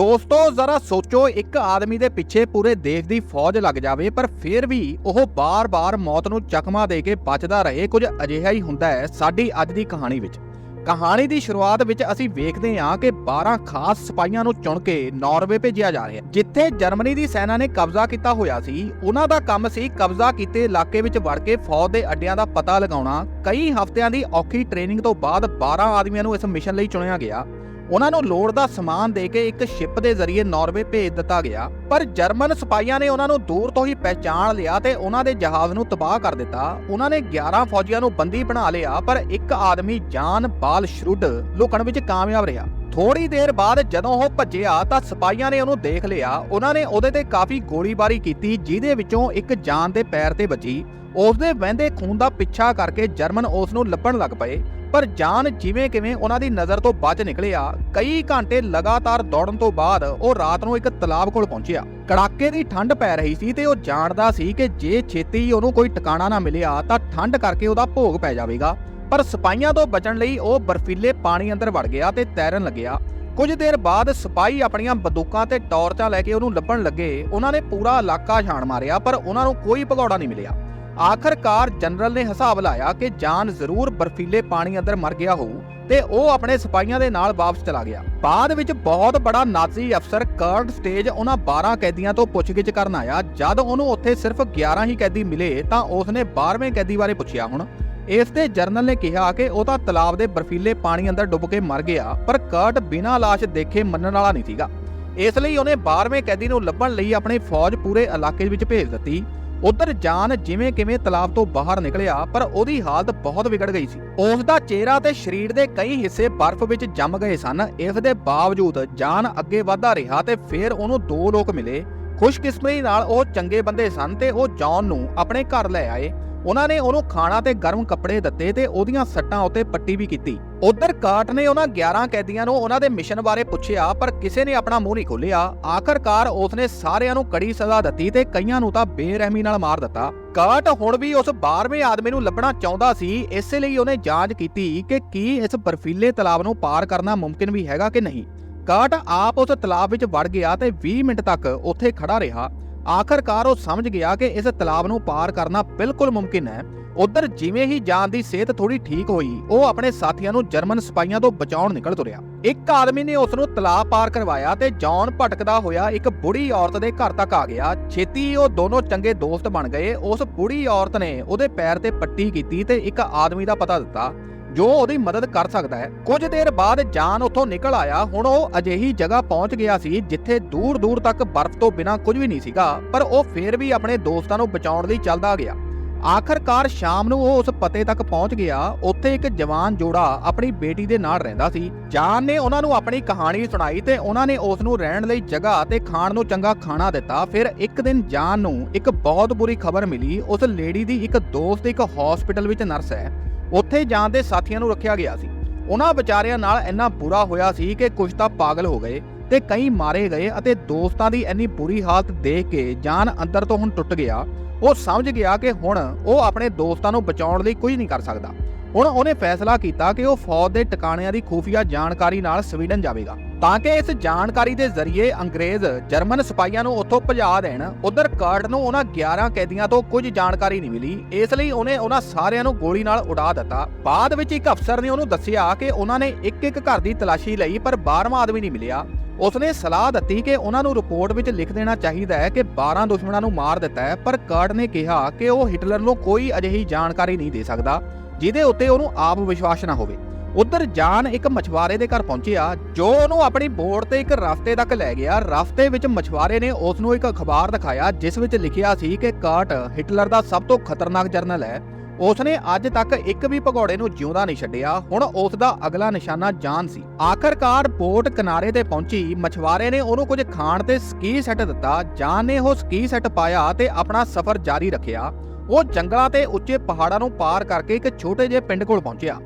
ਦੋਸਤੋ, ਜ਼ਰਾ ਸੋਚੋ, ਇੱਕ ਆਦਮੀ ਦੇ ਪਿੱਛੇ ਪੂਰੇ ਦੇਸ਼ ਦੀ ਫੌਜ ਲੱਗ ਜਾਵੇ, ਪਰ ਫਿਰ ਵੀ ਉਹ ਬਾਰ-ਬਾਰ ਮੌਤ ਨੂੰ ਚਕਮਾ ਦੇ ਕੇ ਬਚਦਾ ਰਹੇ, ਕੁਝ ਅਜਿਹਾ ਹੀ ਹੁੰਦਾ ਹੈ ਸਾਡੀ ਅੱਜ ਦੀ ਕਹਾਣੀ ਵਿੱਚ। ਕਹਾਣੀ ਦੀ ਸ਼ੁਰੂਆਤ ਵਿੱਚ ਅਸੀਂ ਵੇਖਦੇ ਹਾਂ ਕਿ 12 ਖਾਸ ਸਿਪਾਹੀਆਂ ਨੂੰ ਚੁਣ ਕੇ ਨਾਰਵੇ ਭੇਜਿਆ ਜਾ ਰਿਹਾ ਜਿੱਥੇ ਜਰਮਨੀ ਦੀ ਸੈਨਾ ਨੇ ਕਬਜ਼ਾ ਕੀਤਾ ਹੋਇਆ ਸੀ। ਉਹਨਾਂ ਦਾ ਕੰਮ ਸੀ ਕਬਜ਼ਾ ਕੀਤੇ ਇਲਾਕੇ ਵਿੱਚ ਵੜ ਕੇ ਫੌਜ ਦੇ ਅੱਡਿਆਂ ਦਾ ਪਤਾ ਲਗਾਉਣਾ। ਕਈ ਹਫ਼ਤਿਆਂ ਦੀ ਔਖੀ ਟ੍ਰੇਨਿੰਗ ਤੋਂ ਬਾਅਦ 12 ਆਦਮੀਆਂ ਨੂੰ ਇਸ ਮਿਸ਼ਨ ਲਈ ਚੁਣਿਆ ਗਿਆ। ਉਹਨਾਂ ਨੂੰ ਲੋੜ ਦਾ ਸਮਾਨ ਦੇ ਕੇ ਇੱਕ ਸ਼ਿਪ ਦੇ ਜ਼ਰੀਏ ਨਾਰਵੇ ਭੇਜ ਦਿੱਤਾ ਗਿਆ, ਪਰ ਜਰਮਨ ਸਿਪਾਹੀਆਂ ਨੇ ਉਹਨਾਂ ਨੂੰ ਦੂਰ ਤੋਂ ਹੀ ਪਹਿਚਾਣ ਲਿਆ ਤੇ ਉਹਨਾਂ ਦੇ ਜਹਾਜ਼ ਨੂੰ ਤਬਾਹ ਕਰ ਦਿੱਤਾ। ਉਹਨਾਂ ਨੇ 11 ਫੌਜੀਆਂ ਨੂੰ ਬੰਦੀ ਬਣਾ ਲਿਆ, ਪਰ ਇੱਕ ਆਦਮੀ ਜਾਨ ਬਾਲ ਸ਼ਰੁੱਡ ਲੁਕਣ ਵਿੱਚ ਕਾਮਯਾਬ ਰਿਹਾ। ਥੋੜੀ ਦੇਰ ਬਾਅਦ ਜਦੋਂ ਉਹ ਭੱਜਿਆ ਤਾਂ ਸਿਪਾਹੀਆਂ ਨੇ ਉਹਨੂੰ ਦੇਖ ਲਿਆ। ਉਹਨਾਂ ਨੇ ਉਹਦੇ ਤੇ ਕਾਫੀ ਗੋਲੀਬਾਰੀ ਕੀਤੀ, ਜਿਹਦੇ ਵਿੱਚੋਂ ਇੱਕ ਜਾਨ ਦੇ ਪੈਰ ਤੇ ਵੱਜੀ ਉਸਦੇ ਵਹਿੰਦੇ ਖੂਨ ਦਾ ਪਿੱਛਾ ਕਰਕੇ ਜਰਮਨ ਉਸ ਨੂੰ ਲੱਭਣ ਲੱਗ ਪਏ। ਪਰ ਜਾਨ ਜਿਵੇਂ ਕਿਵੇਂ ਉਹਨਾਂ ਦੀ ਨਜ਼ਰ ਤੋਂ ਬਚ ਨਿਕਲਿਆ, ਕਈ ਘੰਟੇ ਲਗਾਤਾਰ ਦੌੜਨ ਤੋਂ ਬਾਅਦ ਉਹ ਰਾਤ ਨੂੰ ਇੱਕ ਤਲਾਬ ਕੋਲ ਪਹੁੰਚਿਆ। ਕੜਾਕੇ ਦੀ ਠੰਡ ਪੈ ਰਹੀ ਸੀ ਤੇ ਉਹ ਜਾਣਦਾ ਸੀ ਕਿ ਜੇ ਛੇਤੀ ਉਹਨੂੰ ਕੋਈ ਟਿਕਾਣਾ ਨਾ ਮਿਲਿਆ ਤਾਂ ਠੰਡ ਕਰਕੇ ਉਹਦਾ ਭੋਗ ਪੈ ਜਾਵੇਗਾ। ਪਰ ਸਿਪਾਹੀਆਂ ਤੋਂ ਬਚਣ ਲਈ ਉਹ ਬਰਫੀਲੇ ਪਾਣੀ ਅੰਦਰ ਵੜ ਗਿਆ ਤੇ ਤੈਰਨ ਲੱਗਿਆ। ਕੁਝ ਦੇਰ ਬਾਅਦ ਸਿਪਾਹੀ ਆਪਣੀਆਂ ਬੰਦੂਕਾਂ ਤੇ ਟਾਰਚਾਂ ਲੈ ਕੇ ਉਹਨੂੰ ਲੱਭਣ ਲੱਗੇ। ਉਹਨਾਂ ਨੇ ਪੂਰਾ ਇਲਾਕਾ ਛਾਣ ਮਾਰਿਆ, ਪਰ ਉਹਨਾਂ ਨੂੰ ਕੋਈ ਭਗੌੜਾ ਨਹੀਂ ਮਿਲਿਆ। ਆਖਰਕਾਰ ਜਨਰਲ ਨੇ ਹਿਸਾਬ ਲਾਇਆ ਕਿ ਜਾਨ ਜ਼ਰੂਰ ਬਰਫੀਲੇ ਪਾਣੀ ਅੰਦਰ ਮਰ ਗਿਆ ਹੋਊ ਤੇ ਉਹ ਆਪਣੇ ਸਿਪਾਹੀਆਂ ਦੇ ਨਾਲ ਵਾਪਸ ਚਲਾ ਗਿਆ। ਬਾਅਦ ਵਿੱਚ ਬਹੁਤ ਬੜਾ ਨਾਜ਼ੀ ਅਫਸਰ ਕਰਡ ਸਟੇਜ ਉਹਨਾਂ 12 ਕੈਦੀਆਂ ਤੋਂ ਪੁੱਛਗਿੱਛ ਕਰਨ ਆਇਆ। ਜਦ ਉਹਨੂੰ ਉੱਥੇ ਸਿਰਫ 11 ਹੀ ਕੈਦੀ ਮਿਲੇ ਤਾਂ ਉਸਨੇ 12ਵੇਂ ਕੈਦੀ ਬਾਰੇ ਪੁੱਛਿਆ ਹੁਣ। ਇਸ ਤੇ ਜਰਨਲ ਨੇ ਕਿਹਾ ਕਿ ਉਹ ਤਾਂ ਤਲਾਬ ਦੇ ਬਰਫੀਲੇ ਪਾਣੀ ਅੰਦਰ ਡੁੱਬ ਕੇ ਮਰ ਗਿਆ, ਪਰ ਕਰਟ ਬਿਨਾਂ ਲਾਸ਼ ਦੇਖੇ ਮੰਨਣ ਵਾਲਾ ਨਹੀਂ ਸੀਗਾ। ਇਸ ਲਈ ਉਹਨੇ 12ਵੇਂ ਕੈਦੀ ਨੂੰ ਲੱਭਣ ਲਈ ਆਪਣੀ ਫੌਜ ਪੂਰੇ ਇਲਾਕੇ ਵਿੱਚ ਭੇਜ ਦਿੱਤੀ। ਉਧਰ ਜਾਨ ਜਿਵੇਂ ਕਿਵੇਂ ਤਲਾਬ ਤੋਂ ਬਾਹਰ ਨਿਕਲਿਆ, ਪਰ ਉਹਦੀ ਹਾਲਤ ਬਹੁਤ ਵਿਗੜ ਗਈ ਸੀ। ਉਸ ਦਾ ਚਿਹਰਾ ਤੇ ਸਰੀਰ ਦੇ ਕਈ ਹਿੱਸੇ ਬਰਫ਼ ਵਿੱਚ ਜੰਮ ਗਏ ਸਨ। ਇਸ ਦੇ ਬਾਵਜੂਦ ਜਾਨ ਅੱਗੇ ਵਧਦਾ ਰਿਹਾ ਤੇ ਫਿਰ ਉਹਨੂੰ ਦੋ ਲੋਕ ਮਿਲੇ। ਖੁਸ਼ਕਿਸਮਤੀ ਨਾਲ ਉਹ ਚੰਗੇ ਬੰਦੇ ਸਨ ਤੇ ਉਹ ਜੌਨ ਨੂੰ ਆਪਣੇ ਘਰ ਲੈ ਆਏ। ਉਹਨਾਂ ਨੇ ਉਹਨੂੰ ਖਾਣਾ ਤੇ ਗਰਮ ਕੱਪੜੇ ਦਿੱਤੇ ਤੇ ਉਹਦੀਆਂ ਸੱਟਾਂ ਉੱਤੇ ਪੱਟੀ ਵੀ ਕੀਤੀ। ਉਧਰ ਕਾਟ ਨੇ ਉਹਨਾਂ 11 ਕੈਦੀਆਂ ਨੂੰ ਉਹਨਾਂ ਦੇ ਮਿਸ਼ਨ ਬਾਰੇ ਪੁੱਛਿਆ, ਪਰ ਕਿਸੇ ਨੇ ਆਪਣਾ ਮੂੰਹ ਨਹੀਂ ਖੋਲ੍ਹਿਆ। ਆਖਰਕਾਰ ਉਸਨੇ ਸਾਰਿਆਂ ਨੂੰ ਕੜੀ ਸਜ਼ਾ ਦਿੱਤੀ ਤੇ ਕਈਆਂ ਨੂੰ ਤਾਂ ਬੇਰਹਿਮੀ ਨਾਲ ਮਾਰ ਦਿੱਤਾ। ਕਾਟ ਹੁਣ ਵੀ ਉਸ 12ਵੇਂ ਆਦਮੀ ਨੂੰ ਲੱਭਣਾ ਚਾਹੁੰਦਾ ਸੀ, ਇਸੇ ਲਈ ਉਹਨੇ ਜਾਂਚ ਕੀਤੀ ਕਿ ਕੀ ਇਸ ਬਰਫੀਲੇ ਤਲਾਬ ਨੂੰ ਪਾਰ ਕਰਨਾ ਮੁਮਕਿਨ ਵੀ ਹੈਗਾ ਕਿ ਨਹੀਂ। ਕਾਟ ਆਪ ਉਸ ਤਲਾਬ ਵਿੱਚ ਵੜ ਗਿਆ ਤੇ 20 ਮਿੰਟ ਤੱਕ ਉੱਥੇ ਖੜਾ ਰਿਹਾ। ਆਖਰਕਾਰ ਉਹ ਸਮਝ ਗਿਆ ਕਿ ਇਸ ਤਲਾਬ ਨੂੰ ਪਾਰ ਕਰਨਾ ਬਿਲਕੁਲ ਮੁਮਕਿਨ ਹੈ। ਉਧਰ ਜਿਵੇਂ ਹੀ ਜਾਨ ਦੀ ਸਿਹਤ ਥੋੜੀ ਠੀਕ ਹੋਈ, ਉਹ ਆਪਣੇ ਸਾਥੀਆਂ ਨੂੰ ਜਰਮਨ ਸਿਪਾਹੀਆਂ ਤੋਂ ਬਚਾਉਣ ਨਿਕਲ ਤੁਰਿਆ। ਇੱਕ ਆਦਮੀ ਨੇ ਉਸ ਨੂੰ ਤਲਾਬ ਪਾਰ ਕਰਵਾਇਆ ਤੇ ਜੌਨ ਭਟਕਦਾ ਹੋਇਆ ਇੱਕ ਬੁੜੀ ਔਰਤ ਦੇ ਘਰ ਤੱਕ ਆ ਗਿਆ। ਛੇਤੀ ਹੀ ਉਹ ਦੋਨੋਂ ਚੰਗੇ ਦੋਸਤ ਬਣ ਗਏ। ਉਸ ਬੁੜੀ ਔਰਤ ਨੇ ਉਹਦੇ ਪੈਰ ਤੇ ਪੱਟੀ ਕੀਤੀ ਤੇ ਇੱਕ ਆਦਮੀ ਦਾ ਪਤਾ ਦਿੱਤਾ। ਜੋ ਉਹਦੀ ਮਦਦ ਕਰ ਸਕਦਾ ਹੈ। ਕੁਝ ਦੇਰ ਬਾਅਦ ਜਾਨ ਉੱਥੋਂ ਨਿਕਲ ਆਇਆ। ਹੁਣ ਉਹ ਅਜਿਹੀ ਜਗ੍ਹਾ ਪਹੁੰਚ ਗਿਆ ਸੀ, ਜਿੱਥੇ ਦੂਰ ਦੂਰ ਤੱਕ ਬਰਫ਼ ਤੋਂ ਬਿਨਾਂ ਕੁਝ ਵੀ ਨਹੀਂ ਸੀਗਾ, ਪਰ ਉਹ ਫੇਰ ਵੀ ਆਪਣੇ ਦੋਸਤਾਂ ਨੂੰ ਬਚਾਉਣ ਲਈ ਚੱਲਦਾ ਗਿਆ। ਆਖਰਕਾਰ ਸ਼ਾਮ ਨੂੰ ਉਹ ਉਸ ਪਤੇ ਤੱਕ ਪਹੁੰਚ ਗਿਆ। ਉੱਥੇ ਇੱਕ ਜਵਾਨ ਜੋੜਾ ਆਪਣੀ ਬੇਟੀ ਦੇ ਨਾਲ ਰਹਿੰਦਾ ਸੀ। ਜਾਨ ਨੇ ਉਹਨਾਂ ਨੂੰ ਆਪਣੀ ਕਹਾਣੀ ਸੁਣਾਈ ਤੇ ਉਹਨਾਂ ਨੇ ਉਸ ਨੂੰ ਰਹਿਣ ਲਈ ਜਗ੍ਹਾ ਤੇ ਖਾਣ ਨੂੰ ਚੰਗਾ ਖਾਣਾ ਦਿੱਤਾ। ਫਿਰ ਇੱਕ ਦਿਨ ਜਾਨ ਨੂੰ ਇੱਕ ਬਹੁਤ ਬੁਰੀ ਖਬਰ ਮਿਲੀ। ਉਸ ਲੇਡੀ ਦੀ ਇੱਕ ਦੋਸਤ ਇੱਕ ਹਸਪੀਟਲ ਵਿੱਚ ਨਰਸ ਹੈ। ਉੱਥੇ ਜਾਣ ਦੇ ਸਾਥੀਆਂ ਨੂੰ ਰੱਖਿਆ ਗਿਆ ਸੀ। ਉਹਨਾਂ ਵਿਚਾਰਿਆਂ ਨਾਲ ਇੰਨਾ ਬੁਰਾ ਹੋਇਆ ਸੀ ਕਿ ਕੁਝ ਤਾਂ ਪਾਗਲ ਹੋ ਗਏ ਤੇ ਕਈ ਮਾਰੇ ਗਏ ਅਤੇ ਦੋਸਤਾਂ ਦੀ ਇੰਨੀ ਬੁਰੀ ਹਾਲਤ ਦੇਖ ਕੇ ਜਾਨ ਅੰਦਰ ਤੋਂ ਹੁਣ ਟੁੱਟ ਗਿਆ। ਉਹ ਸਮਝ ਗਿਆ ਕਿ ਹੁਣ ਉਹ ਆਪਣੇ ਦੋਸਤਾਂ ਨੂੰ ਬਚਾਉਣ ਲਈ ਕੁਝ ਨਹੀਂ ਕਰ ਸਕਦਾ। ਹੁਣ ਉਹਨੇ ਫੈਸਲਾ ਕੀਤਾ ਕਿ ਉਹ ਫੌਜ ਦੇ ਟਿਕਾਣਿਆਂ ਦੀ ਖੂਫੀਆ ਜਾਣਕਾਰੀ ਨਾਲ ਸਵੀਡਨ ਜਾਵੇਗਾ। ਤਾਂ ਕਿ ਇਸ ਜਾਣਕਾਰੀ ਦੇ ਜ਼ਰੀਏ ਅੰਗਰੇਜ਼, ਜਰਮਨ ਸਿਪਾਹੀਆਂ ਨੂੰ ਉੱਥੋਂ ਭਜਾ ਦੇਣ, ਉਧਰ ਕਰਟ ਨੂੰ ਉਹਨਾਂ 11 ਕੈਦੀਆਂ ਤੋਂ ਕੁਝ ਜਾਣਕਾਰੀ ਨਹੀਂ ਮਿਲੀ। ਇਸ ਲਈ ਉਹਨੇ ਉਹਨਾਂ ਸਾਰਿਆਂ ਨੂੰ ਗੋਲੀ ਨਾਲ ਉਡਾ ਦਿੱਤਾ। ਬਾਅਦ ਵਿੱਚ ਇੱਕ ਅਫਸਰ ਨੇ ਉਹਨੂੰ ਦੱਸਿਆ ਕਿ ਉਹਨਾਂ ਨੇ ਇੱਕ ਇੱਕ ਘਰ ਦੀ ਤਲਾਸ਼ੀ ਲਈ, ਪਰ 12ਵਾਂ ਆਦਮੀ ਨਹੀਂ ਮਿਲਿਆ। ਉਸਨੇ ਸਲਾਹ ਦਿੱਤੀ ਕਿ ਉਹਨਾਂ ਨੂੰ ਰਿਪੋਰਟ ਵਿੱਚ ਲਿਖ ਦੇਣਾ ਚਾਹੀਦਾ ਹੈ ਕਿ 12 ਦੁਸ਼ਮਣਾਂ ਨੂੰ ਮਾਰ ਦਿੱਤਾ ਹੈ, ਪਰ ਕਰਟ ਨੇ ਕਿਹਾ ਕਿ ਉਹ ਹਿਟਲਰ ਨੂੰ ਕੋਈ ਅਜਿਹੀ ਜਾਣਕਾਰੀ ਨਹੀਂ ਦੇ ਸਕਦਾ। ਜਿਹਦੇ ਉੱਤੇ ਉਹਨੂੰ ਆਪ ਵਿਸ਼ਵਾਸ ਨਾ ਹੋਵੇ। ਉਧਰ ਜਾਨ ਇੱਕ ਮਛਵਾਰੇ ਦੇ ਘਰ ਪਹੁੰਚਿਆ, ਜੋ ਉਹਨੂੰ ਆਪਣੀ ਬੋਰਡ ਤੇ ਇੱਕ ਰਸਤੇ ਤੱਕ ਲੈ ਗਿਆ। ਰਸਤੇ ਵਿੱਚ ਮਛਵਾਰੇ ਨੇ ਉਸ ਨੂੰ ਇੱਕ ਅਖਬਾਰ ਦਿਖਾਇਆ, ਜਿਸ ਵਿੱਚ ਲਿਖਿਆ ਸੀ ਕਿ ਕਾਟ ਹਿਟਲਰ ਦਾ ਸਭ ਤੋਂ ਖਤਰਨਾਕ ਜਰਨਲ ਹੈ। ਉਸਨੇ ਅੱਜ ਤੱਕ ਇੱਕ ਵੀ ਭਗੌੜੇ ਨੂੰ ਜਿਉਂਦਾ ਨਹੀਂ ਛੱਡਿਆ। ਹੁਣ ਉਸ ਦਾ ਅਗਲਾ ਨਿਸ਼ਾਨਾ ਜਾਨ ਸੀ। ਆਖਰਕਾਰ ਬੋਟ ਕਿਨਾਰੇ ਤੇ ਪਹੁੰਚੀ ਮਛਵਾਰੇ ਨੇ ਉਹਨੂੰ ਕੁਝ ਖਾਣ ਤੇ ਸਕੀ ਸੈੱਟ ਦਿੱਤਾ। ਜਾਨ ਨੇ ਉਹ ਸਕੀ ਸੈੱਟ ਪਾਇਆ ਤੇ ਆਪਣਾ ਸਫ਼ਰ ਜਾਰੀ ਰੱਖਿਆ। ਉਹ ਜੰਗਲਾਂ ਤੇ ਉੱਚੇ ਪਹਾੜਾਂ ਨੂੰ ਪਾਰ ਕਰਕੇ ਇੱਕ ਛੋਟੇ ਜਿਹੇ ਪਿੰਡ ਕੋਲ ਪਹੁੰਚਿਆ।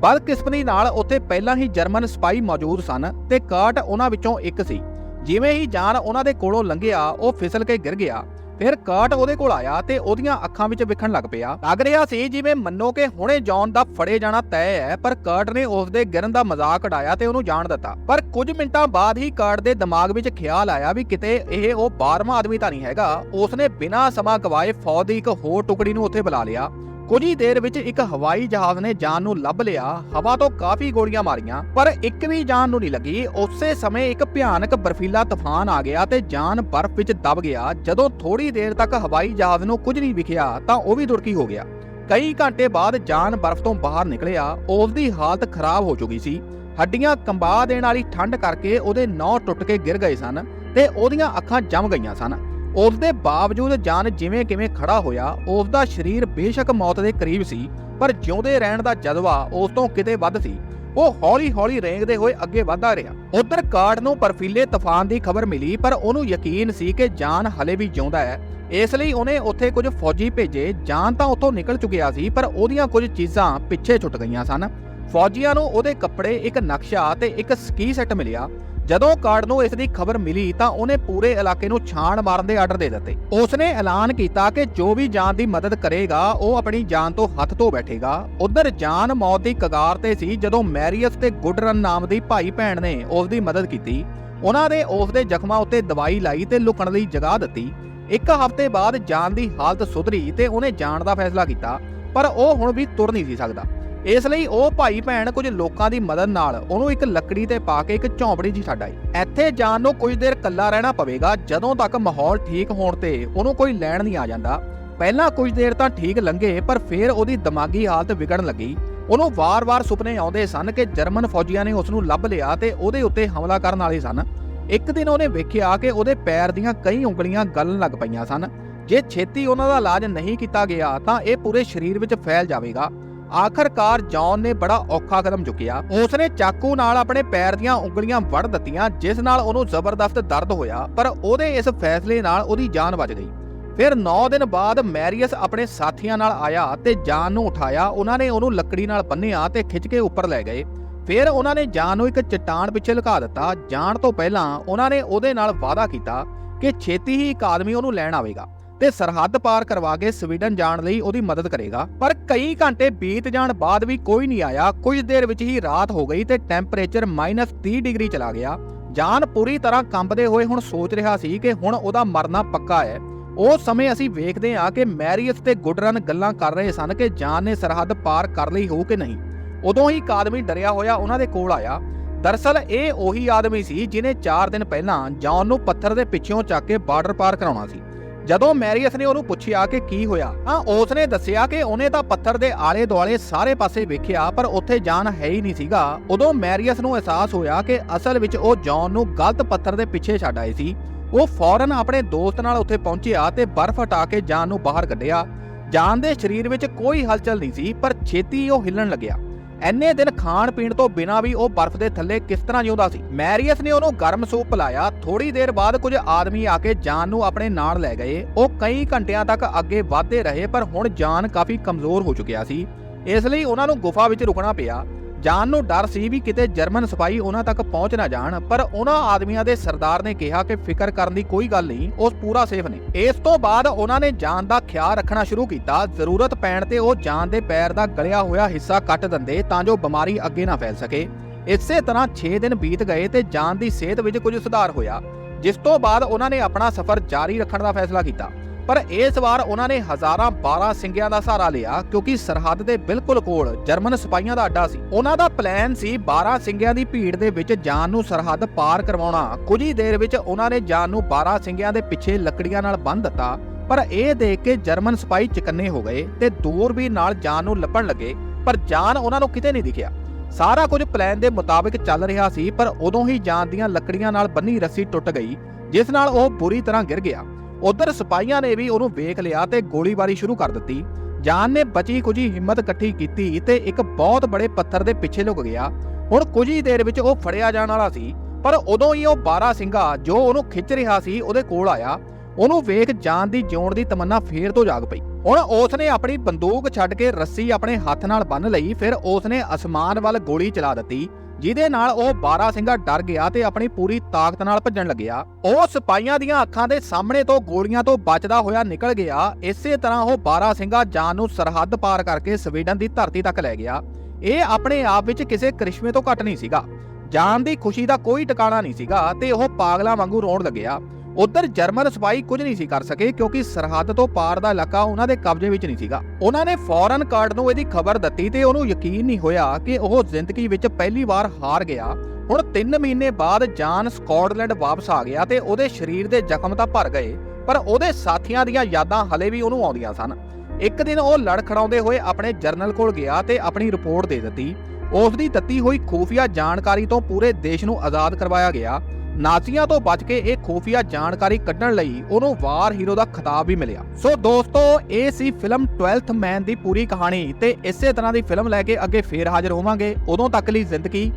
ਬਦਕਿਸਮਤੀ ਨਾਲ ਉੱਥੇ ਪਹਿਲਾਂ ਹੀ ਜਰਮਨ ਸਪਾਈ ਮੌਜੂਦ ਸਨ ਤੇ ਕਾਟ ਉਹਨਾਂ ਵਿੱਚੋਂ ਇੱਕ ਸੀ। ਜਿਵੇਂ ਹੀ ਜਾਨ ਉਹਨਾਂ ਦੇ ਕੋਲੋਂ ਲੰਘਿਆ, ਉਹ ਫਿਸਲ ਕੇ ਗਿਰ ਗਿਆ। ਫਿਰ ਕਰਟ ਉਹਦੇ ਕੋਲ ਆਇਆ ਤੇ ਉਹਦੀਆਂ ਅੱਖਾਂ ਵਿੱਚ ਵਿਖਣ ਲੱਗ ਪਿਆ। ਲੱਗ ਰਿਹਾ ਸੀ ਜਿਵੇਂ ਮੰਨੋ ਕਿ ਹੁਣੇ ਜੌਨ ਦਾ ਫੜੇ ਜਾਣਾ ਤੈਅ ਹੈ, ਪਰ ਕਰਟ ਨੇ ਉਸ ਦੇ ਗਿਰਨ ਦਾ ਮਜ਼ਾਕ ਉਡਾਇਆ ਤੇ ਉਹਨੂੰ ਜਾਣ ਦਿੱਤਾ। ਪਰ ਕੁਝ ਮਿੰਟਾਂ ਬਾਅਦ ਹੀ ਕਰਟ ਦੇ ਦਿਮਾਗ ਵਿੱਚ ਖਿਆਲ ਆਇਆ ਵੀ ਕਿਤੇ ਇਹ ਉਹ 12ਵਾਂ ਆਦਮੀ ਤਾਂ ਨਹੀਂ ਹੈਗਾ। ਉਸਨੇ ਬਿਨਾਂ ਸਮਾਂ ਗਵਾਏ ਫੌਜ ਦੀ ਇੱਕ ਹੋਰ ਟੁਕੜੀ ਨੂੰ ਉੱਥੇ ਬੁਲਾ ਲਿਆ। ਕੁਝ ਹੀ ਦੇਰ ਵਿੱਚ ਇੱਕ ਹਵਾਈ ਜਹਾਜ਼ ਨੇ ਜਾਨ ਨੂੰ ਲੱਭ ਲਿਆ। ਹਵਾ ਤੋਂ ਕਾਫੀ ਗੋਲੀਆਂ ਮਾਰੀਆਂ, ਪਰ ਇੱਕ ਵੀ ਜਾਨ ਨੂੰ ਨਹੀਂ ਲੱਗੀ। ਉਸੇ ਸਮੇਂ ਇੱਕ ਭਿਆਨਕ ਬਰਫੀਲਾ ਤੂਫਾਨ ਆ ਗਿਆ ਤੇ ਜਾਨ ਬਰਫ਼ ਵਿੱਚ ਦਬ ਗਿਆ। ਜਦੋਂ ਥੋੜੀ ਦੇਰ ਤੱਕ ਹਵਾਈ ਜਹਾਜ਼ ਨੂੰ ਕੁਝ ਨਹੀਂ ਵਿਖਿਆ, ਤਾਂ ਉਹ ਵੀ ਦੁਰਕੀ ਹੋ ਗਿਆ। ਕਈ ਘੰਟੇ ਬਾਅਦ ਜਾਨ ਬਰਫ਼ ਤੋਂ ਬਾਹਰ ਨਿਕਲਿਆ। ਉਸ ਦੀ ਹਾਲਤ ਖਰਾਬ ਹੋ ਚੁੱਕੀ ਸੀ। ਹੱਡੀਆਂ ਕੰਬਾ ਦੇਣ ਵਾਲੀ ਠੰਡ ਕਰਕੇ ਉਹਦੇ ਨੌ ਟੁੱਟ ਕੇ ਗਿਰ ਗਏ ਸਨ ਤੇ ਉਹਦੀਆਂ ਅੱਖਾਂ ਜੰਮ ਗਈਆਂ ਸਨ। ਉਸ ਦੇ ਬਾਵਜੂਦ ਜਾਨ ਜਿਵੇਂ ਕਿਵੇਂ ਖੜਾ ਹੋਇਆ ਉਸ ਦਾ ਸਰੀਰ ਬੇਸ਼ੱਕ ਮੌਤ ਦੇ ਕਰੀਬ ਸੀ, ਪਰ ਜਿਉਂਦੇ ਰਹਿਣ ਦਾ ਜਜ਼ਬਾ ਉਸ ਤੋਂ ਕਿਤੇ ਵੱਧ ਸੀ। ਉਹ ਹੌਲੀ-ਹੌਲੀ ਰੇਂਗਦੇ ਹੋਏ ਅੱਗੇ ਵਧਦਾ ਰਿਹਾ। ਉਧਰ ਕਾਰਡ ਨੂੰ ਬਰਫੀਲੇ ਤੂਫਾਨ ਦੀ ਖਬਰ ਮਿਲੀ, ਪਰ ਉਹਨੂੰ ਯਕੀਨ ਸੀ ਕਿ ਜਾਨ ਹਲੇ ਵੀ ਜਿਉਂਦਾ ਹੈ। ਇਸ ਲਈ ਉਹਨੇ ਉੱਥੇ ਕੁਝ ਫੌਜੀ ਭੇਜੇ। ਜਾਨ ਤਾਂ ਉੱਥੋਂ ਨਿਕਲ ਚੁੱਕਿਆ ਸੀ, ਪਰ ਉਹਦੀਆਂ ਕੁਝ ਚੀਜ਼ਾਂ ਪਿੱਛੇ ਛੁੱਟ ਗਈਆਂ ਸਨ। ਫੌਜੀਆਂ ਨੂੰ ਉਹਦੇ ਕੱਪੜੇ, ਇੱਕ ਨਕਸ਼ਾ ਤੇ ਇੱਕ ਸਕੀ ਸੈੱਟ ਮਿਲਿਆ। ਜਦੋਂ ਕਾਰਡ ਨੂੰ ਇਸ ਦੀ ਖਬਰ ਮਿਲੀ ਤਾਂ ਉਹਨੇ ਪੂਰੇ ਇਲਾਕੇ ਨੂੰ ਛਾਣ ਮਾਰਨ ਦੇ ਆਰਡਰ ਦੇ ਦਿੱਤੇ। ਉਸਨੇ ਐਲਾਨ ਕੀਤਾ ਕਿ ਜੋ ਵੀ ਜਾਨ ਦੀ ਮਦਦ ਕਰੇਗਾ, ਉਹ ਆਪਣੀ ਜਾਨ ਤੋਂ ਹੱਥ ਧੋ ਬੈਠੇਗਾ। ਉਧਰ ਜਾਨ ਮੌਤ ਦੀ ਕਗਾਰ ਤੇ ਸੀ ਜਦੋਂ ਮੈਰੀਅਸ ਤੇ ਗੁੱਡਰਨ ਨਾਮ ਦੀ ਭਾਈ ਭੈਣ ਨੇ ਉਸ ਦੀ ਮਦਦ ਕੀਤੀ। ਉਹਨਾਂ ਨੇ ਉਸ ਦੇ ਜ਼ਖਮਾਂ ਉੱਤੇ ਦਵਾਈ ਲਾਈ ਤੇ ਲੁਕਣ ਲਈ ਜਗ੍ਹਾ ਦਿੱਤੀ। ਇੱਕ ਹਫ਼ਤੇ ਬਾਅਦ ਜਾਨ ਦੀ ਹਾਲਤ ਸੁਧਰੀ ਤੇ ਉਹਨੇ ਜਾਣ ਦਾ ਫੈਸਲਾ ਕੀਤਾ, ਪਰ ਉਹ ਹੁਣ ਵੀ ਤੁਰ ਨਹੀਂ ਸੀ ਸਕਦਾ। ਇਸ ਲਈ ਉਹ ਭਾਈ ਭੈਣ ਕੁਝ ਲੋਕਾਂ ਦੀ ਮਦਦ ਨਾਲ ਉਹਨੂੰ ਇੱਕ ਲੱਕੜੀ ਤੇ ਪਾ ਕੇ ਇੱਕ ਝੌਂਪੜੀ 'ਚ ਛੱਡ ਆਈ। ਇੱਥੇ ਜਾਣ ਨੂੰ ਕੁਝ ਦੇਰ ਇਕੱਲਾ ਰਹਿਣਾ ਪਵੇਗਾ, ਜਦੋਂ ਤੱਕ ਮਾਹੌਲ ਠੀਕ ਹੋਣ ਤੇ ਉਹਨੂੰ ਕੋਈ ਲੈਣ ਨਹੀਂ ਆ ਜਾਂਦਾ। ਪਹਿਲਾਂ ਕੁਝ ਦੇਰ ਤਾਂ ਠੀਕ ਲੰਘੇ, ਪਰ ਫਿਰ ਉਹਦੀ ਦਿਮਾਗੀ ਹਾਲਤ ਵਿਗੜਨ ਲੱਗੀ। ਉਹਨੂੰ ਵਾਰ-ਵਾਰ ਸੁਪਨੇ ਆਉਂਦੇ ਸਨ ਕਿ ਜਰਮਨ ਫੌਜੀਆਂ ਨੇ ਉਸ ਨੂੰ ਲੱਭ ਲਿਆ ਤੇ ਉਹਦੇ ਉੱਤੇ ਹਮਲਾ ਕਰਨ ਵਾਲੇ ਸਨ। ਇੱਕ ਦਿਨ ਉਹਨੇ ਵੇਖਿਆ ਕਿ ਉਹਦੇ ਪੈਰ ਦੀਆਂ ਕਈ ਉਂਗਲੀਆਂ ਗਲਣ ਲੱਗ ਪਈਆਂ ਸਨ। ਜੇ ਛੇਤੀ ਉਹਨਾਂ ਦਾ ਇਲਾਜ ਨਹੀਂ ਕੀਤਾ ਗਿਆ, ਤਾਂ ਇਹ ਪੂਰੇ ਸਰੀਰ ਵਿੱਚ ਫੈਲ ਜਾਵੇਗਾ। ਆਖਰਕਾਰ ਜੌਨ ਨੇ ਬੜਾ ਔਖਾ ਕਦਮ ਚੁੱਕਿਆ। ਉਸਨੇ ਚਾਕੂ ਨਾਲ ਆਪਣੇ ਪੈਰ ਦੀਆਂ ਉਂਗਲੀਆਂ ਵੜ ਦਿੱਤੀਆਂ, ਜਿਸ ਨਾਲ ਉਹਨੂੰ ਜ਼ਬਰਦਸਤ ਦਰਦ ਹੋਇਆ, ਪਰ ਉਹਦੇ ਇਸ ਫੈਸਲੇ ਨਾਲ ਉਹਦੀ ਜਾਨ ਬਚ ਗਈ। ਫਿਰ 9 ਦਿਨ ਬਾਅਦ ਮੈਰੀਅਸ ਆਪਣੇ ਸਾਥੀਆਂ ਨਾਲ ਆਇਆ ਤੇ ਜਾਨ ਨੂੰ ਉਠਾਇਆ। ਉਹਨਾਂ ਨੇ ਉਹਨੂੰ ਲੱਕੜੀ ਨਾਲ ਬੰਨਿਆ ਤੇ ਖਿੱਚ ਕੇ ਉੱਪਰ ਲੈ ਗਏ। ਫਿਰ ਉਹਨਾਂ ਨੇ ਜਾਨ ਨੂੰ ਇੱਕ ਚਟਾਨ ਪਿੱਛੇ ਲੁਕਾ ਦਿੱਤਾ। ਜਾਣ ਤੋਂ ਪਹਿਲਾਂ ਉਹਨਾਂ ਨੇ ਉਹਦੇ ਨਾਲ ਵਾਅਦਾ ਕੀਤਾ ਕਿ ਛੇਤੀ ਹੀ ਇੱਕ ਆਦਮੀ ਉਹਨੂੰ ਲੈਣ ਆਵੇਗਾ। ਤੇ ਸਰਹੱਦ ਪਾਰ ਕਰਵਾ ਕੇ ਸਵੀਡਨ ਜਾਣ ਲਈ ਉਹਦੀ ਮਦਦ ਕਰੇਗਾ। ਪਰ ਕਈ ਘੰਟੇ ਬੀਤ ਜਾਣ ਬਾਅਦ ਵੀ ਕੋਈ ਨਹੀਂ ਆਇਆ। ਕੁਝ ਦੇਰ ਵਿੱਚ ਹੀ ਰਾਤ ਹੋ ਗਈ ਤੇ ਟੈਂਪਰੇਚਰ -30 ਡਿਗਰੀ ਚਲਾ ਗਿਆ। ਜਾਨ ਪੂਰੀ ਤਰ੍ਹਾਂ ਕੰਬਦੇ ਹੋਏ ਹੁਣ ਸੋਚ ਰਿਹਾ ਸੀ ਕਿ ਹੁਣ ਉਹਦਾ ਮਰਨਾ ਪੱਕਾ ਹੈ। ਉਸ ਸਮੇਂ ਅਸੀਂ ਵੇਖਦੇ ਹਾਂ ਕਿ ਮੈਰੀਅਸ ਤੇ ਗੁੱਡਰਨ ਗੱਲਾਂ ਕਰ ਰਹੇ ਸਨ ਕਿ ਜਾਨ ਨੇ ਸਰਹੱਦ ਪਾਰ ਕਰ ਲਈ ਹੋ ਕਿ ਨਹੀਂ। ਉਦੋਂ ਹੀ ਇੱਕ ਆਦਮੀ ਡਰਿਆ ਹੋਇਆ ਉਹਨਾਂ ਦੇ ਕੋਲ ਆਇਆ। ਦਰਸਲ ਇਹ ਉਹੀ ਆਦਮੀ ਸੀ ਜਿਨੇ 4 ਦਿਨ ਪਹਿਲਾਂ ਜੌਨ ਨੂੰ ਪੱਥਰ ਦੇ ਪਿੱਛੋਂ ਚੱਕ ਕੇ ਬਾਰਡਰ ਪਾਰ ਕਰਾਉਣਾ ਸੀ। ਜਦੋਂ ਮੈਰੀਅਸ ਨੇ ਉਹਨੂੰ ਪੁੱਛਿਆ ਕਿ ਕੀ ਹੋਇਆ, ਤਾਂ ਉਸਨੇ ਦੱਸਿਆ ਕਿ ਉਹਨੇ ਤਾਂ ਪੱਥਰ ਦੇ ਆਲੇ ਦੁਆਲੇ ਸਾਰੇ ਪਾਸੇ ਵੇਖਿਆ, ਪਰ ਉੱਥੇ ਜਾਨ ਹੈ ਹੀ ਨਹੀਂ ਸੀਗਾ। ਉਦੋਂ ਮੈਰੀਅਸ ਨੂੰ ਅਹਿਸਾਸ ਹੋਇਆ ਕਿ ਅਸਲ ਵਿੱਚ ਉਹ ਜੌਨ ਨੂੰ ਗਲਤ ਪੱਥਰ ਦੇ ਪਿੱਛੇ ਛੱਡ ਆਏ ਸੀ। ਉਹ ਫੌਰਨ ਆਪਣੇ ਦੋਸਤ ਨਾਲ ਉੱਥੇ ਪਹੁੰਚਿਆ ਤੇ ਬਰਫ਼ ਹਟਾ ਕੇ ਜਾਨ ਨੂੰ ਬਾਹਰ ਕੱਢਿਆ। ਜਾਨ ਦੇ ਸਰੀਰ ਵਿੱਚ ਕੋਈ ਹਲਚਲ ਨਹੀਂ ਸੀ, ਪਰ ਛੇਤੀ ਉਹ ਹਿੱਲਣ ਲੱਗਿਆ। ਐਨੇ ਦਿਨ ਖਾਣ ਪੀਣ ਤੋਂ ਬਿਨਾਂ ਵੀ ਉਹ ਬਰਫ਼ ਦੇ ਥੱਲੇ ਕਿਸ ਤਰ੍ਹਾਂ ਜਿਉਂਦਾ ਸੀ। ਮੈਰੀਅਸ ਨੇ ਉਹਨੂੰ ਗਰਮ ਸੂਪ ਪਿਲਾਇਆ। ਥੋੜੀ ਦੇਰ ਬਾਅਦ ਕੁਝ ਆਦਮੀ ਆ ਕੇ ਜਾਨ ਨੂੰ ਆਪਣੇ ਨਾਲ ਲੈ ਗਏ। ਉਹ ਕਈ ਘੰਟਿਆਂ ਤੱਕ ਅੱਗੇ ਵਧਦੇ ਰਹੇ, ਪਰ ਹੁਣ ਜਾਨ ਕਾਫੀ ਕਮਜ਼ੋਰ ਹੋ ਚੁੱਕਿਆ ਸੀ। ਇਸ ਲਈ ਉਹਨਾਂ ਨੂੰ ਗੁਫਾ ਵਿੱਚ ਰੁਕਣਾ ਪਿਆ। ਜਾਨ ਨੂੰ ਡਰ ਸੀ ਵੀ ਕਿਤੇ ਜਰਮਨ ਸਿਪਾਹੀ ਉਹਨਾਂ ਤੱਕ ਪਹੁੰਚ ਨਾ ਜਾਣ, ਪਰ ਉਹਨਾਂ ਆਦਮੀਆਂ ਦੇ ਸਰਦਾਰ ਨੇ ਕਿਹਾ ਕਿ ਫਿਕਰ ਕਰਨ ਦੀ ਕੋਈ ਗੱਲ ਨਹੀਂ, ਉਹ ਪੂਰਾ ਸੇਫ ਨੇ। ਇਸ ਤੋਂ ਬਾਅਦ ਉਹਨਾਂ ਨੇ ਜਾਨ ਦਾ ਖਿਆਲ ਰੱਖਣਾ ਸ਼ੁਰੂ ਕੀਤਾ, ਜ਼ਰੂਰਤ ਪੈਣ ਤੇ ਉਹ ਜਾਨ ਦੇ ਪੈਰ ਦਾ ਗਲਿਆ ਹੋਇਆ ਹਿੱਸਾ ਕੱਟ ਦਿੰਦੇ ਤਾਂ ਜੋ ਬਿਮਾਰੀ ਅੱਗੇ ਨਾ ਫੈਲ ਸਕੇ। ਇਸੇ ਤਰ੍ਹਾਂ 6 ਦਿਨ ਬੀਤ ਗਏ ਤੇ ਜਾਨ ਦੀ ਸਿਹਤ ਵਿੱਚ ਕੁਝ ਸੁਧਾਰ ਹੋਇਆ, ਜਿਸ ਤੋਂ ਬਾਅਦ ਉਹਨਾਂ ਨੇ ਆਪਣਾ ਸਫ਼ਰ ਜਾਰੀ ਰੱਖਣ ਦਾ ਫੈਸਲਾ ਕੀਤਾ। ਪਰ ਇਸ ਵਾਰ ਉਹਨਾਂ ਨੇ ਹਜ਼ਾਰਾਂ 12 ਸਿੰਘਿਆਂ ਦਾ ਸਹਾਰਾ ਲਿਆ, ਕਿਉਂਕਿ ਸਰਹੱਦ ਦੇ ਬਿਲਕੁਲ ਕੋਲ ਜਰਮਨ ਸਿਪਾਹੀਆਂ ਦਾ ਅੱਡਾ ਸੀ। ਉਹਨਾਂ ਦਾ ਪਲਾਨ ਸੀ 12 ਸਿੰਘਿਆਂ ਦੀ ਭੀੜ ਦੇ ਵਿੱਚ ਜਾਨ ਨੂੰ ਸਰਹੱਦ ਪਾਰ ਕਰਵਾਉਣਾ। ਕੁਝ ਹੀ ਦੇਰ ਵਿੱਚ ਉਹਨਾਂ ਨੇ ਜਾਨ ਨੂੰ 12 ਸਿੰਘਿਆਂ ਦੇ ਪਿੱਛੇ ਲੱਕੜੀਆਂ ਨਾਲ ਬੰਨ੍ਹ ਦਿੱਤਾ, ਪਰ ਇਹ ਦੇਖ ਕੇ ਜਰਮਨ ਸਿਪਾਹੀ ਚਕੰਨੇ ਹੋ ਗਏ ਤੇ ਦੂਰ ਵੀ ਨਾਲ ਜਾਨ ਨੂੰ ਲੱਭਣ ਲੱਗੇ, ਪਰ ਜਾਨ ਉਹਨਾਂ ਨੂੰ ਕਿਤੇ ਨਹੀਂ ਦਿਖਿਆ। ਸਾਰਾ ਕੁਝ ਪਲਾਨ ਦੇ ਮੁਤਾਬਿਕ ਚੱਲ ਰਿਹਾ ਸੀ, ਪਰ ਉਦੋਂ ਹੀ ਜਾਨ ਦੀਆਂ ਲੱਕੜੀਆਂ ਨਾਲ ਬੰਨੀ ਰੱਸੀ ਟੁੱਟ ਗਈ, ਜਿਸ ਨਾਲ ਉਹ ਬੁਰੀ ਤਰ੍ਹਾਂ ਗਿਰ ਗਿਆ। ਉਧਰ ਸਿਪਾਹੀਆਂ ਨੇ ਵੀ ਉਹਨੂੰ ਵੇਖ ਲਿਆ ਤੇ ਗੋਲੀਬਾਰੀ ਸ਼ੁਰੂ ਕਰ ਦਿੱਤੀ। ਜਾਨ ਨੇ ਬਚੀ ਕੁਝ ਹਿੰਮਤ ਇਕੱਠੀ ਕੀਤੀ ਤੇ ਇੱਕ ਬਹੁਤ ਬੜੇ ਪੱਥਰ ਦੇ ਪਿੱਛੇ ਲੁਕ ਗਿਆ। ਹੁਣ ਕੁਝ ਹੀ ਦੇਰ ਵਿੱਚ ਉਹ ਫੜਿਆ ਜਾਣ ਵਾਲਾ ਸੀ, ਪਰ ਉਦੋਂ ਹੀ ਉਹ 12 ਸਿੰਘਾ ਜੋ ਉਹਨੂੰ ਖਿੱਚ ਰਿਹਾ ਸੀ ਉਹਦੇ ਕੋਲ ਆਇਆ। ਉਹਨੂੰ ਵੇਖ ਜਾਨ ਦੀ ਜਿਉਣ ਦੀ ਤਮੰਨਾ ਫੇਰ ਤੋਂ ਜਾਗ ਪਈ। ਹੁਣ ਉਸ ਨੇ ਆਪਣੀ ਬੰਦੂਕ ਛੱਡ ਕੇ ਰੱਸੀ ਆਪਣੇ ਹੱਥ ਨਾਲ ਬੰਨ ਲਈ, ਫਿਰ ਉਸ ਨੇ ਅਸਮਾਨ ਵੱਲ ਗੋਲੀ ਚਲਾ ਦਿੱਤੀ। ਜਿਹਦੇ ਨਾਲ ਉਹ ਬਾਰਾ ਬਾਰਾਸਿੰਗਾ ਡਰ ਗਿਆ ਤੇ ਆਪਣੀ ਪੂਰੀ ਤਾਕਤ ਨਾਲ ਭੱਜਣ ਲੱਗਿਆ। ਉਹ ਸਿਪਾਹੀਆਂ ਦੀਆਂ ਅੱਖਾਂ ਦੇ ਸਾਹਮਣੇ ਤੋਂ ਗੋਲੀਆਂ ਤੋਂ ਬਚਦਾ ਹੋਇਆ ਨਿਕਲ ਗਿਆ। ਇਸੇ ਤਰ੍ਹਾਂ ਉਹ ਬਾਰਾਸਿੰਗਾ ਜਾਨ ਨੂੰ ਸਰਹੱਦ ਪਾਰ ਕਰਕੇ ਸਵੀਡਨ ਦੀ ਧਰਤੀ ਤੱਕ ਲੈ ਗਿਆ। ਇਹ ਆਪਣੇ ਆਪ ਵਿੱਚ ਕਿਸੇ ਕ੍ਰਿਸ਼ਮੇ ਤੋਂ ਘੱਟ ਨਹੀਂ ਸੀਗਾ। ਜਾਨ ਦੀ ਖੁਸ਼ੀ ਦਾ ਕੋਈ ਟਿਕਾਣਾ ਨਹੀਂ ਸੀਗਾ ਤੇ ਉਹ ਪਾਗਲਾਂ ਵਾਂਗੂ ਰੋਣ ਲੱਗਿਆ। ਉਧਰ ਜਰਮਨ ਸਿਪਾਹੀ ਕੁਝ ਨਹੀਂ ਸੀ ਕਰ ਸਕੇ ਕਿਉਂਕਿ ਸਰਹੱਦ ਤੋਂ ਪਾਰ ਦਾ ਇਲਾਕਾ ਉਹਨਾਂ ਦੇ ਕਬਜ਼ੇ ਵਿੱਚ ਨਹੀਂ ਸੀਗਾ। ਉਹਨਾਂ ਨੇ ਫੌਰਨ ਕਾਰਡ ਨੂੰ ਇਹਦੀ ਖਬਰ ਦਿੱਤੀ ਤੇ ਉਹਨੂੰ ਯਕੀਨ ਨਹੀਂ ਹੋਇਆ ਕਿ ਉਹ ਜ਼ਿੰਦਗੀ ਵਿੱਚ ਪਹਿਲੀ ਵਾਰ ਹਾਰ ਗਿਆ। ਹੁਣ 3 ਮਹੀਨੇ ਬਾਅਦ ਜਾਨ ਸਕਾਟਲੈਂਡ ਵਾਪਸ ਆ ਗਿਆ ਤੇ ਉਹਦੇ ਸਰੀਰ ਦੇ ਜ਼ਖਮ ਤਾਂ ਭਰ ਗਏ, ਪਰ ਉਹਦੇ ਸਾਥੀਆਂ ਦੀਆਂ ਯਾਦਾਂ ਹਲੇ ਵੀ ਉਹਨੂੰ ਆਉਂਦੀਆਂ ਸਨ। ਇੱਕ ਦਿਨ ਉਹ ਲੜਖੜਾਉਂਦੇ ਹੋਏ ਆਪਣੇ ਜਰਨਲ ਕੋਲ ਗਿਆ ਤੇ ਆਪਣੀ ਰਿਪੋਰਟ ਦੇ ਦਿੱਤੀ। ਉਸ ਦੀ ਦਿੱਤੀ ਹੋਈ ਖੂਫੀਆ ਜਾਣਕਾਰੀ ਤੋਂ ਪੂਰੇ ਦੇਸ਼ ਨੂੰ ਆਜ਼ਾਦ ਕਰਵਾਇਆ ਗਿਆ। ਨਾਜ਼ੀਆਂ ਤੋਂ ਬਚ ਕੇ ਇਹ ਖੂਫੀਆ ਜਾਣਕਾਰੀ ਕੱਢਣ ਲਈ ਉਹਨੂੰ ਵਾਰ ਹੀਰੋ ਦਾ ਖਿਤਾਬ ਵੀ ਮਿਲਿਆ। ਸੋ ਦੋਸਤੋ, ਇਹ ਸੀ ਫਿਲਮ 12th ਮੈਨ ਦੀ ਪੂਰੀ ਕਹਾਣੀ ਤੇ ਇਸੇ ਤਰ੍ਹਾਂ ਦੀ ਫਿਲਮ ਲੈ ਕੇ ਅੱਗੇ ਫੇਰ ਹਾਜ਼ਰ ਹੋਵਾਂਗੇ। ਉਦੋਂ ਤੱਕ ਲਈ ਜ਼ਿੰਦਗੀ।